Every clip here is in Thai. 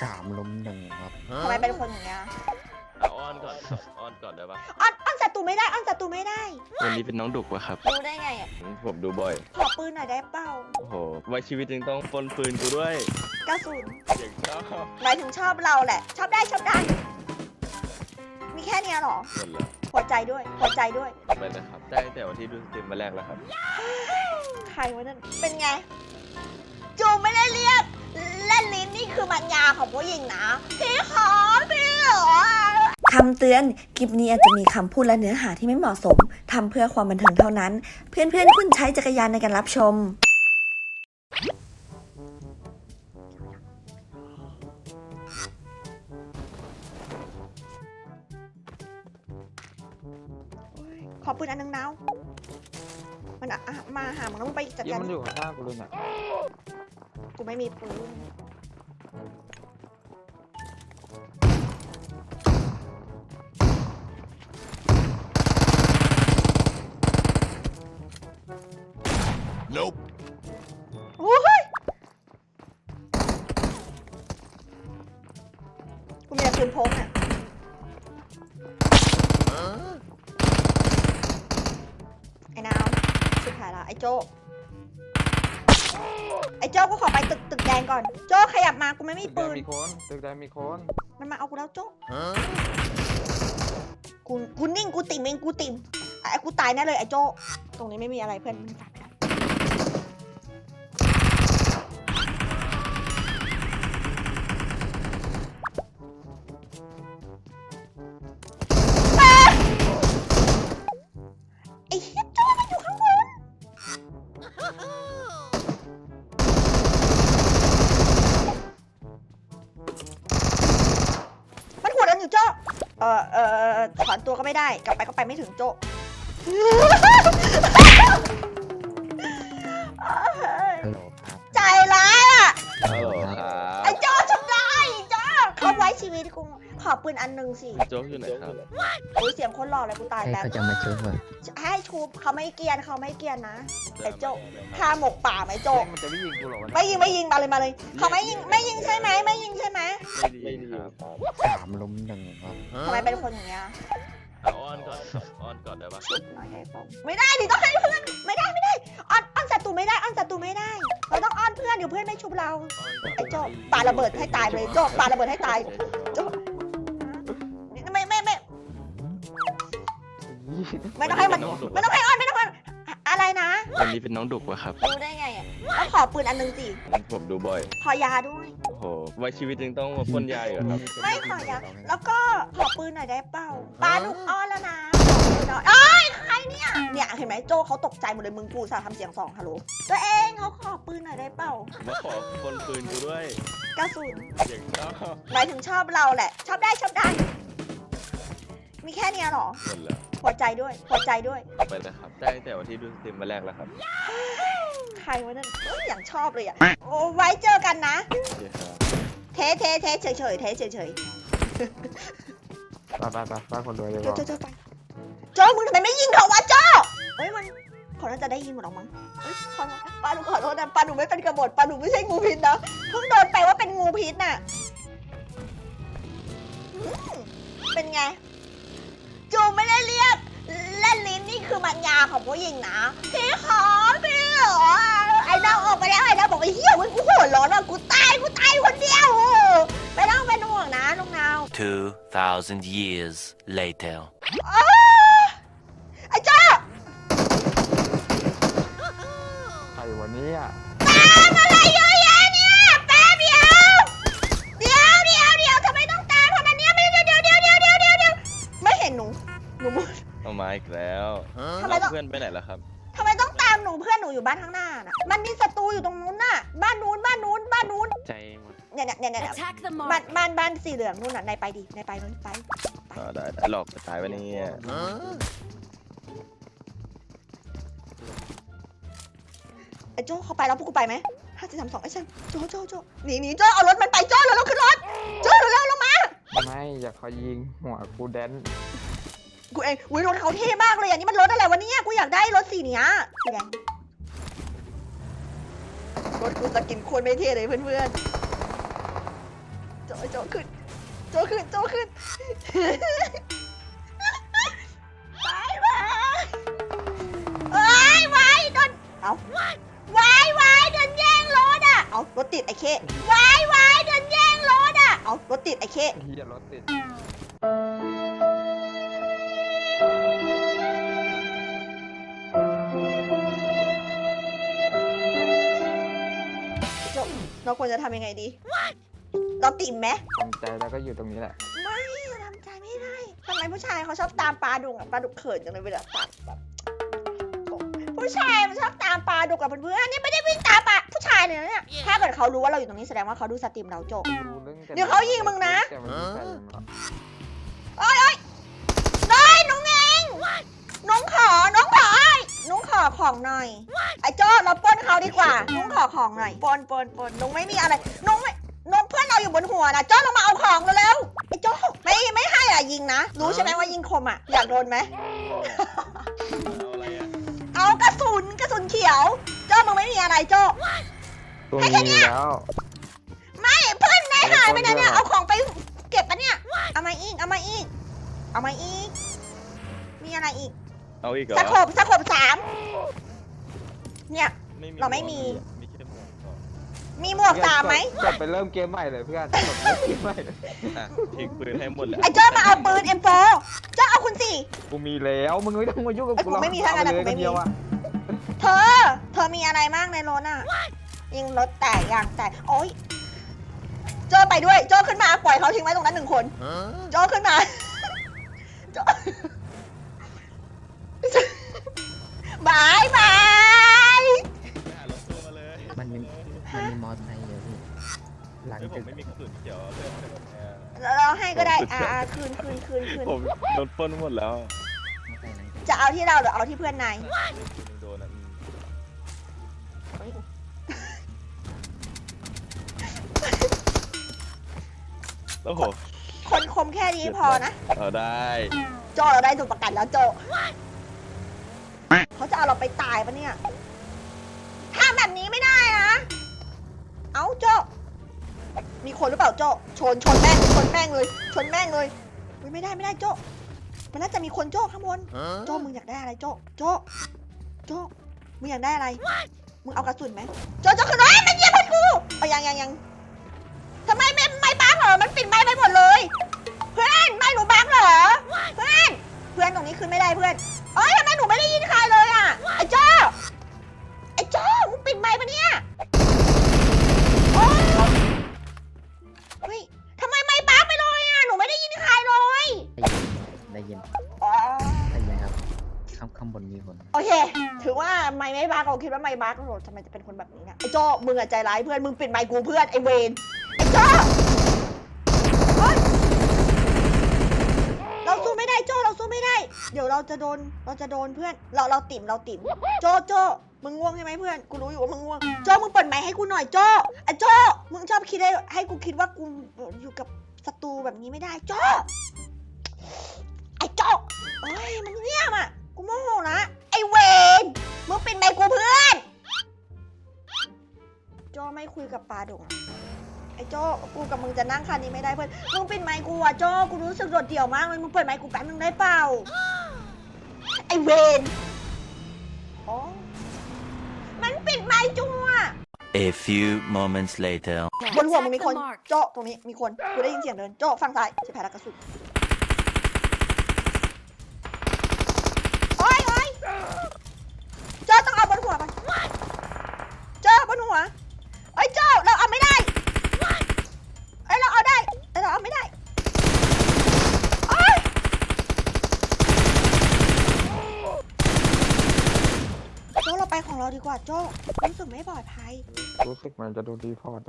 สามลุมหนึ่งครับทำไมเป็นคนอย่างเงี้ยเอาอ้อนก่อนครับอ้อนก่อนได้ปะอ้อนอ้อนศัตรูไม่ได้อ้อนศัตรูไม่ได้วันนี้เป็นน้องดุกวะครับ รู้ได้ไงอะผมดูบ่อย ขอปืนหน่อยได้เปล่าโอ้โห ไว้ชีวิตจริงต้องปนปืนกูด้วยกระสุนเด็กชอบหมายถึงชอบเราแหละ ชอบได้ชอบได้ มีแค่เนี้ยเหรอหมดแล้วหัวใจด้วยหัวใจด้วยไปเลยครับ ได้ตั้งแต่วันที่ดูสตรีมมาแรกแล้วครับ ใครวะนั่นเป็นไงจูไม่ได้เรียกเล่นลิ้นนี่คือมัญญา ของผู้หญิงนะ พี่ขอพี่เหรอคำเตือน คลิปนี้อาจจะมีคำพูดและเนื้อหาที่ไม่เหมาะสม ทำเพื่อความบันเทิงเท่านั้น เพื่อนๆคุณใช้จักรยานในการรับชม ขอปืนอันนึงนาวมันอะอะมาหามึงแล้วมึงไปจัดเยี่ยการมันอยู่ข้างหน้ากูเลยเนี่ยกูไม่มีปืน ขยับมากูไม่มีตึกแดปืงนมีคนตึกแดงมีคนมันมาเอากูแล้วโจ้กูกูนิ่งกูติ่มเองกูติ่มไอ้กูตายแน่เลยไอ้โจ้ตรงนี้ไม่มีอะไรเพื่อนมันฝาก เออเออเออถอนตัวก็ไม่ได้ กลับไปก็ไปไม่ถึงโจ้ฮัลโหลครับใจร้ายอะ ฮัลโหลครัไอ้บโจ้ทำได้โจ้เขาไว้ชีวิตกู ขอปืนอันหนึ่งสิโจ๊กอยู่ไหนครับ โอ้ยเสียงคนหล่อเลยกูตายให้แป๊บเขาจะมาช่วยเหรอให้ชูบเขาไม่เกรียนเขาไม่เกรียนนะไอ้โจ้ฆ่าหมกป่าไหมโจ้เฮ้ยมันจะไม่ยิงกูเหรอวะเนี่ยไม่ยิงไม่ยิงมาเลยมาเลยเขาไม่ยิงไม่ยิงใช่ไหมไม่ยิงใช่ไหมไม่ดีครับสามลุมหนึ่งครับทำไมเป็นคนอย่างเงี้ยเอาอ้อนก่อนครับอ้อนก่อนได้ปะชุบหน่อยให้ผมไม่ได้ดิต้องให้เพื่อนไม่ได้ไม่ได้อ้อนอ้อนศัตรูไม่ได้อ้อนศัตรูไม่ได้เราต้องอ้อนเพื่อนเดี๋ยวเพื่อนไม่ชุบเราไอ้โจ้ปาระเบิดให้ตายไปเลยโจ้ปาระเบิดให้ตายโจ้ไไม่ต้องให้มันไม่ต้องให้อ้อนไม่ต้องให้อะไรนะ วันนี้เป็นน้องดุกวะครับ รู้ได้ไงอะแล้วขอปืนอันหนึงสิ ผมดูบ่อย ขอยาด้วย โอ้โห ไว้ชีวิตจริงต้องมาพ่นยาอยู่ครับ ไม่ขอยา แล้วก็ขอปืนหน่อยได้เปล่าปลาดุกอ้อนแล้วนะขอปืนหน่อยเอ้ยใครเนี่ย เนี่ยเห็นไหมโจเขาตกใจหมดเลยมึงกูสาทำเสียงสองฮัลโหล ตัวเองเขาขอปืนหน่อยได้เปล่า มาขอปนปืนกูด้วยกระสุน เด็กชอบหมายถึงชอบเราแหละ ชอบได้ชอบได้ มีแค่เนี้ยเหรอหมดแล้ว หัวใจด้วยหัวใจด้วย ไปเลยครับ ได้ตั้งแต่วันที่ดูสตรีมมาแรกแล้วครับใครวะนั่นเอ้ยอย่างชอบเลยอะโอ้ไว้เจอกันนะ โอเคครับเทเทเทเฉยเฉยเทเฉยเฉยไปไปไปไปคนรวยเลยโจวะโจโจไปโจมึงทำไมไม่ยิงเขาวะโจเฮ้ยมันเขาน่าจะได้ยินหมดหรอกมั้งเฮ้ยขอโทษป้าหนูขอโทษนะป้าหนูไม่เป็นกระบฏป้าหนูไม่ใช่งูพิษนะเพิ่งโดนไปว่าเป็นงูพิษน่ะอืมเป็นไง จูไม่ได้เรียกเล่นลิ้นนี่คือมัญญาของผู้หญิงนะ พี่ขอพี่เหรอไอ้ดาวออกไปแล้วไอ้ดาวบอกไอ้เหี้ยมึงกูหัวร้อนอะกูตายกูตายคนเดียวไม่ต้องเป็นห่วงนะลุงนาว 2,000 years later. อ้าไอ้เจ้าใครวันนี้อะตามอะไรเยอะ เอามาอีกแล้วทำไมต้องเพื่อนไปไหนแล้วครับ ทำไมต้องตามหนูเพื่อนหนูอยู่บ้านข้างหน้าน่ะ มันมีศัตรูอยู่ตรงนู้นน่ะ บ้านนู้นบ้านนู้นบ้านนู้นใจหมดเนี่ยเนี่ยเนี่ยเนี่ย Attack the บ้าน mark. บ้านบ้านสีเหลืองนู่นน่ะนายไปดินายไปนู้นไป อ๋อได้ได้หลอกจะตายไปเนี่ยไอ้โจ้เขาไปแล้วพวกกูไปไหมห้าสี่สามสองไอ้ฉันโจ้โจ้โจ้หนีหนีโจ้เอารถมันไปโจ้เร็วๆขึ้นรถโจ้เร็วๆลงมา ไม่อยากเขายิงหัวกูแดน กูเองอุ้ยรถเขาเท่มากเลยอันนี้มันรถอะไรวะเนี่ยกูอยากได้รถสีเนี้ยสีแดงรถกูสกินโควรไม่เท่เลยเพื่อนๆโจ้โจขึ้นโจขึ้นโจขึ้นไปไปเอ้ยไว้โดนเอาไว้ไว้โดนแย่งรถอะเอารถติดไอ้เคไว้ไว้โดนแย่งรถอะเอารถติดไอ้เคเฮียรถติด เราควรจะทำยังไงดี เราติ่มไหมทำใจแล้วก็อยู่ตรงนี้แหละ ไม่ทำใจไม่ได้ทำไมผู้ชายเขาชอบตามปลาดุกอะปลาดุกเขินจังเลยเวลาตัดแบบผู้ชายมันชอบตามปลาดุกกับเพื่อนๆนี่ไม่ได้วิ่งตามปลาผู้ชายเลยนะเนี่ย ถ้าเกิดเขารู้ว่าเราอยู่ตรงนี้แสดงว่าเขาดูสตรีมเราโจรู้เรื่องกันเดี๋ยวเขายิงมึงนะ แต่มันไม่ใช่มึงหรอกโอ้ยโอ้ยน้อยน้องเองน้องขอน้องขอ น้องขอของหน่อย ไอ้โจ้เราปล้นเขาดีกว่าน้องขอของหน่อยปล้นปล้นปล้นน้องไม่มีอะไรน้องไม่น้องเพื่อนเราอยู่บนหัวนะโจ้เรามาเอาของเร็วๆไอ้โจ้ไม่ไม่ให้อะยิงนะ รู้ใช่ไหมว่ายิงคมอะ อยากโดนไหม เอาอะไรอะเอากระสุนกระสุนเขียว โจ้มึงไม่มีอะไรโจ้ ตัวให้แค่นี้เนี้ยแล้ว ไม่เพื่อนนายหายไปไหนเนี่ยเอาเอาของไปเก็บปะเนี่ย เอามาอีก เอามาอีก เอามาอีก มีอะไรอีก เอาอีกเหรอสะขบสะขบสามเนี่ย เราไม่มีมีแค่หมวกก่อนมีหมวกสามไหมกดไปเริ่มเกมใหม่เลยเพื่อนกดเริ่มเกมใหม่เลยอะทิ้งปืนให้หมดเลยไอ้เจ้ามาเอาปืน M4 เจ้าเอาคุณสี่ กูมีแล้วมึงไม่ต้องมายุ่งกับเอ้ยกูกูหรอกไม่มีทางนั้นอะเอปเลยกูไม่มีคนเดียวอะเธอ เธอมีอะไรมากในรถอะ ยิงรถแตกยางแตกโอ๊ยโจ้ไปด้วย โจ้ขึ้นมา ปล่อยเขาทิ้งไว้ตรงนั้นหนึ่งคน โจ้ขึ้นมา โจ้ อเตอร์ไซค์อยู่พี่หลังเฮ้ยผตึมกไม่มีกระสุนเขียวเพื่อนเพื่อนแอร์เราให้ก็ได้อ่าอ่าคืนคืนคืนคืนผมโดนปล้นหมดแล้วมอเตอร์ไซค์หลังตึกจะเอาที่เราหรือเอาที่เพื่อนนายคุณโดนอะอืมแล้วโหคนคมแค่นี้พอนะ เอาได้โจเราได้ตัวประกันแล้วโจเขาจะเอาเราไปตายปะเนี่ยทำแบบนี้ไม่ได้นะ เอาโจมีคนหรือเปล่าโจชนชนแม่งชนแม่งเลย ชนแม่งเลยอุ๊ยไม่ได้ไม่ได้โจมันน่าจะมีคนโจข้างบนโจมึงอยากได้อะไรโจโจโจมึงอยากได้อะไร มึงเอากระสุนไหมโจโจขึ้นรถเอ้ยมันเหยียบมันกูเอายังยังยังทำไมไม่ไม่บังเหรอ มันปิดไม้ไปหมดเลย เพื่อนไม่หนูบังเหรอ เพื่อน เพื่อนตรงนี้ขึ้นไม่ได้เพื่อนเอ้ยทำไมหนูไม่ได้ยินใครเลย เราคิดว่าไม่บังโหทำไมจะเป็นคนแบบนี้เนี่ยไอ้โจ้มึงอะใจร้ายเพื่อนมึงปิดไมค์กูเพื่อนไอ้เวนไอ้โจ้เฮ้ยเราสู้ไม่ได้โจ้เราสู้ไม่ได้ เดี๋ยวเราจะโดนเราจะโดนเพื่อนเราเราติ่มเราติ่มโจ้โจ้มึงง่วงใช่ไหมเพื่อน กูรู้อยู่ว่ามึงง่วง โจ้มึงเปิดไมค์ให้กูหน่อยโจ้ไอ้โจ้มึงชอบคิดให้ให้กูคิดว่ากูอยู่กับศัตรูแบบนี้ไม่ได้โจ้ไอ้โจ้เอ้ยมันเงียบอะกูโมโหนะไอ้เวน มึงปิดไมค์กูเพื่อน โจ้ไม่คุยกับปลาดุกอะไอ้โจ้กูกับมึงจะนั่งคันนี้ไม่ได้เพื่อน มึงปิดไมค์กูอะโจ้กูรู้สึกโดดเดี่ยวมากเลยมึงเปิดไมค์กูแป๊บนึงได้เปล่า ไอ้เวนอ๋อ มันปิดไมค์จัว A few moments later. บนหัวมึงมีคนโจ้ตรงนี้มีคน กูได้ยินเสียงเดินโจ้ฝั่งซ้ายจะแพ้กระสุน เราไปของเราดีกว่าโจ้รู้สึกไม่ปลอดภัย รู้สึกมันจะดูดีพอร์ต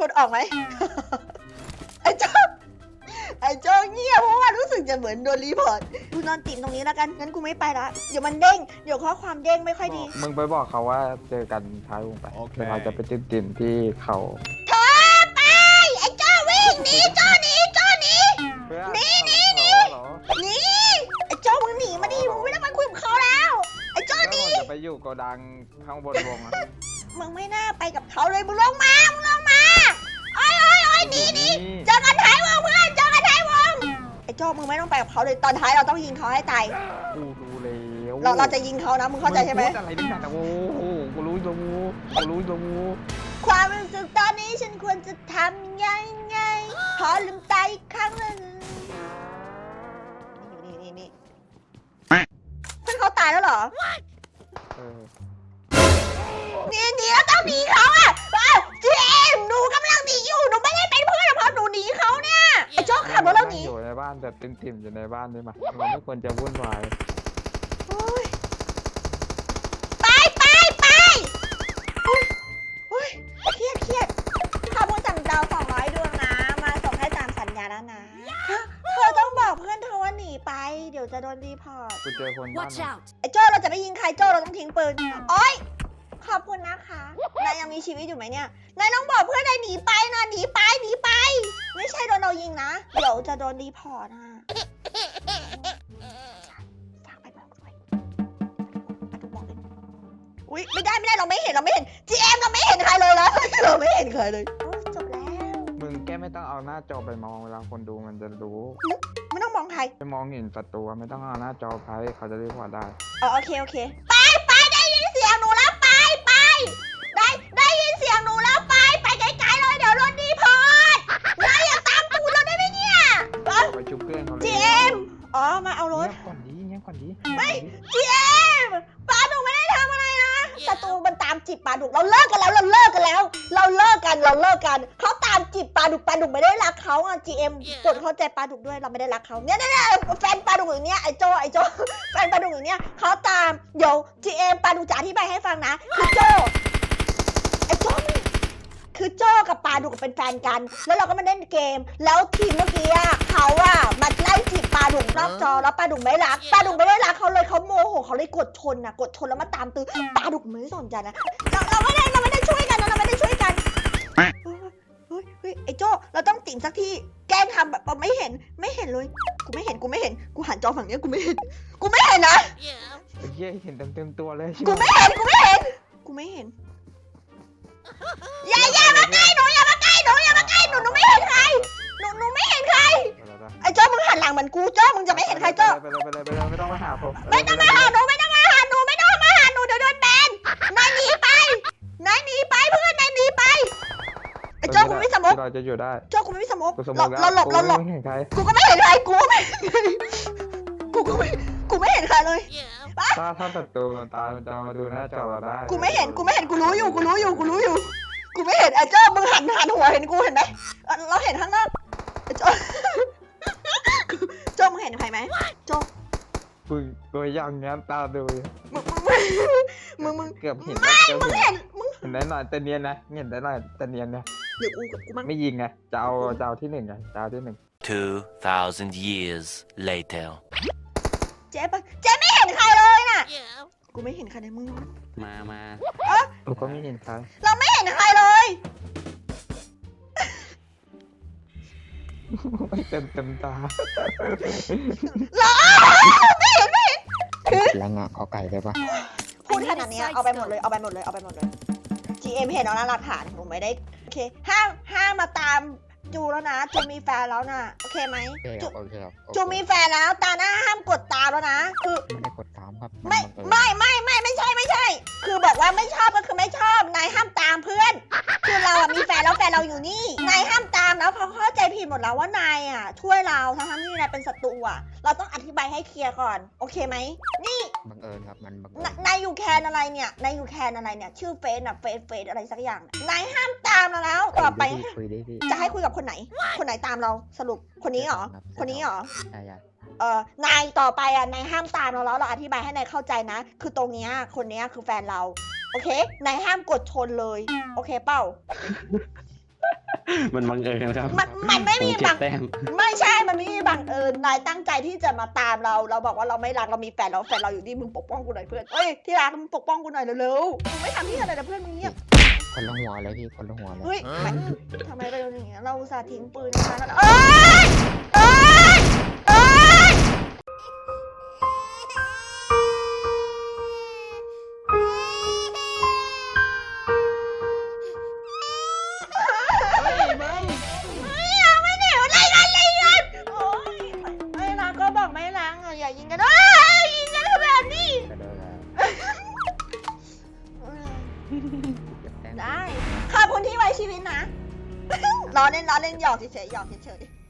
กดออกไหม ไอ้เจ้าไอ้เจ้าเงียบเพราะว่ารู้สึกจะเหมือนโดนรีพอร์ตกูนอนติดตรงนี้แล้วกันงั้นกูไม่ไปละเดี๋ยวมันเด้งเดี๋ยวข้อความเด้งไม่ค่อยดี มึงไปบอกเขาว่าเจอกันท้ายวงไปโอเคเดี๋ยวเราจะไปติดตินที่เขาเธอไป ไอ้เจ้าวิ่งหนีเจ้าหนีเจ้าหนี เพื่อนหนีหนีหนีเหรอหนี ไปอยู่โกดังข้างบนวงมึงไม่น่าไปกับเขาเลย มึงลงมา มึงลงมา โอ้ยโอ้ยโอ้ยหนีหนีเจอกันท้ายวงเพื่อน เจอกันท้ายวง ไอ้โจ้มึงไม่ต้องไปกับเขาเลย ตอนท้ายเราต้องยิงเขาให้ตาย กูดูแล้วเราเราจะยิงเขานะ มึงเข้าใจใช่ไหมอะไรดิฉันแต่โอ้โหกูรู้อยู่กูรู้อยู่ความรู้สึกตอนนี้ฉันควรจะทำยังไง ขอลืมตาอีกครั้งหนึ่งนี่นี่นี่นี่เพื่อนเขาตายแล้วเหรอ หนีหนีแล้วต้องหนีเขาอะอ้าวเจมส์หนูกำลังหนีอยู่หนูไม่ได้เป็นเพื่อนกับเขาหนูหนีเขาเนี่ยไอ้โจ๊กขับรถแล้วหนี อยู่ในบ้านแบบติ่มๆอยู่ในบ้านได้ไหมเราไม่ควรจะวุ่นวาย เดี๋ยวจะโดนรีพอร์ตกูเจอคนบ้าน Watch out! ไอ้โจ้เราจะไม่ยิงใครโจ้เราต้องทิ้งปืนโอ๊ยขอบคุณนะคะนายยังมีชีวิตอยู่ไหมเนี่ยนายต้องบอกเพื่อนนายหนีไปนะหนีไปหนีไป ไม่ใช่โดนเรายิงนะเดี๋ยวจะโดนรีพอร์ตนะฝากไปบอกด้วยไปดูบอกเลยอุ้ยไม่ได้ไม่ได้เราไม่เห็นเราไม่เห็น GM เราไม่เห็นใครเลยนะเราไม่เห็นใครเลยโอ้ยจบแล้วมึงแค่ไม่ต้องเอาหน้าจอไปมองเวลาคนดูมันจะรู้ ไม่ต้องมองใค รไปมองเห็นศัตรูไม่ต้องเอาหน้าจอไปเขาจะรีพอร์ตได้ อ๋อโอเคโอเค ไปไปได้ยินเสียงหนูแล้วไปไปได้ได้ยินเสียงหนูแล้วไปไปไกลๆเลยเดี๋ยวรถดีพอดนายอย่าตามตูดเราได้ไหมเนี่ยเอ้าไปชุบเพื่อนเขาเลย GM อ๋อมาเอารถ เงียบก่อนดีเงียบก่อนดีไม่ GM ปลาดุกไม่ได้ทำอะไรนะศัตรูมันตามจีบปลาดุกเราเลิกกันแล้วเราเลิกกันแล้ว เราเลิกกันเราเลิกกัน เขาตาม จีบปลาดุกปลาดุกไม่ได้รักเขาอะ GM กดเข้าใจปลาดุกด้วยเราไม่ได้รักเขาเนี่ยเนี่ยเนี่ยแฟนปลาดุกอย่างเนี้ยไอโจไอโจแฟนปลาดุกอย่างเนี้ยเขาตามเดี๋ยว GM ปลาดุกจะอธิบายให้ฟังนะคือโจไอโจมันคือโจกับปลาดุกเป็นแฟนกัน แล้วเราก็มาเล่นเกม แล้วทีมเมื่อกี้อะเขาอะมาไล่จีบปลาดุกนอกจอแล้วปลาดุกไม่รักปลาดุกไม่ได้รักเขาเลยเขาโมโหเขาเลยกดชนนะกดชนแล้วมาตามตื้อปลาดุกไม่สนใจนะเราเราไม่ได้เราไม่ได้ช่วยกันนะ เฮ้ยเฮ้ยไอโจเราต้องติ่มสักทีแกล้งทำแบบไม่เห็นไม่เห็นเลย กูไม่เห็นกูไม่เห็นกูหันจอฝั่งเนี้ยกูไม่เห็นกูไม่เห็นนะไอ้เหี้ยเห็นเต็มเต็มๆตัวเลยกูไม่เห็นกูไม่เห็นกูไม่เห็นอย่าอย่ามาใกล้หนูอย่ามาใกล้หนูอย่ามาใกล้หนูหนูไม่เห็นใครหนูหนูไม่เห็นใครไอ้โจ้มึงหันหลังเหมือนกูโจ้มึงจะไม่เห็นใครโจ้ไปเลยไปเลยไปเลยไม่ต้องมาหาผมไม่ต้องมาหาหนูไม่ต้องมาหาหนูไม่ต้องมาหาหนูเดี๋ยวโดนแบนนายหนีไปนายหนีไป ไอ้โจ้กูไม่สมกเราจะอยู่ได้โจ้กูไม่สมกกูสมเราองแล้วเราหลบเราหลบไม่เห็นใครกูก็ไม่เห็นใครกูก็ไม่เห็นใครกูก็ไม่กูไม่เห็นใครเลยถ้าถ้าศัตรูมันตายมันจะมาดูหน้าจอเราได้กูไม่เห็นกูไม่เห็นกูรู้อยู่กูรู้อยู่กูรู้อยู่ กูไม่เห็นไอ้เจ้ามึงหันหันหัวเห็นกูเห็นไหมเอ่อเราเห็นข้างนอกไอ้เจ้าเจ้ามึงเห็นใครไหมเจ้ากูกูยังเงี้ยตาดูมึงมึงมึงเกือบเห็นไม่เกือบมึงเห็นเห็นมึงเห็นได้หน่อยแต่เนียนนะเห็นได้หน่อยแต่เนียนเนี่ย เดี๋ยวกูกูมั่งไม่ยิงไงจะเอาจะเอาที่หนึ่งไงจะเอาที่หนึ่ง 2,000 years later. เจ๊ปะเจ๊ไม่เห็นใครเลยน่ะ กูไม่เห็นใครเลยมึงมามากูก็ไม่เห็นใครเราไม่เห็นใครเลย เต็มเต็มตาเราไม่เห็นไม่เห็นแล้วงะขอไก่ได้ปะพูดขนาดเนี้ยเอาไปหมดเลย เอาไปหมดเลย เอาไปหมดเลย GM เห็นแล้วนะหลักฐานหนูไม่ได้โอ เคห้ามห้ามมาตาม จูแล้วนะจูมีแฟนแล้วนะโอเคไหมโอเคคจูรับโอเคครับโอเคจูมีแฟนแล้วตาหน้าห้ามกดตามแล้วนะคือ ไม่ได้กดตามครับไม่นบังเอิญไม่ไม่ไม่ไม่ใช่ไม่ใช่ คือบอกว่าไม่ชอบก็คือไม่ชอบนายห้ามตามเพื่อน คือเราอะมีแฟนแล้วแฟนเราอยู่นี่นายห้ามตามแล้วเขาเข้าใจผิดหมดแล้วว่านายอะช่วยเราทั้งทั้งๆที่นายเป็นศัตรูอะเราต้องอธิบายให้เคลียร์ก่อน โอเคไหมนี่บังเอิญครับมันบังเอินาญนายอยู่แคนอะไรเนี่ยนายอยู่แคนอะไรเนี่ยชื่อเฟซอะเฟซเฟซอะไรสักอย่างน่ะนายห้ามตามเราแล้วต่อไปคุยได้พี่จะให้คุยกับคนไหน คนไหนตามเราสรุปคนนี้เหรอ คนนี้เหรอ ใช่ใช่เออนายต่อไปอะนายห้ามตามเราแล้วเราอธิบายให้นายเข้าใจนะ คือตรงเนี้ยคนเนี้ยคือแฟนเรา โอเคนายห้ามกดชนเลย โอเคเปล่า มันบังเอิญครับมันมันไม่ผมมีเก็บับงแต้มไม่ใช่ มันไม่มีบังเอิญ นายตั้งใจที่จะมาตามเรา เราบอกว่าเราไม่รัก เรามีแฟนแล้วแฟนเราอยู่นี่มึงปกป้องกูหน่อยเพื่อน เอ้ย ที่รักมึงปกป้องกูหน่อยเร็วๆ มึงไม่ทำที่อะไรนะเพื่อนมึงเงียบ คนละหัวเลยพี่คนละหัวเลย เฮ้ยทำไมทำไมไปโดนอย่างเงี้ยเราอุตส่าห์ทิ้งปืนมาแล้วเอ้ยเอ้ย 恁拿恁น去去า去去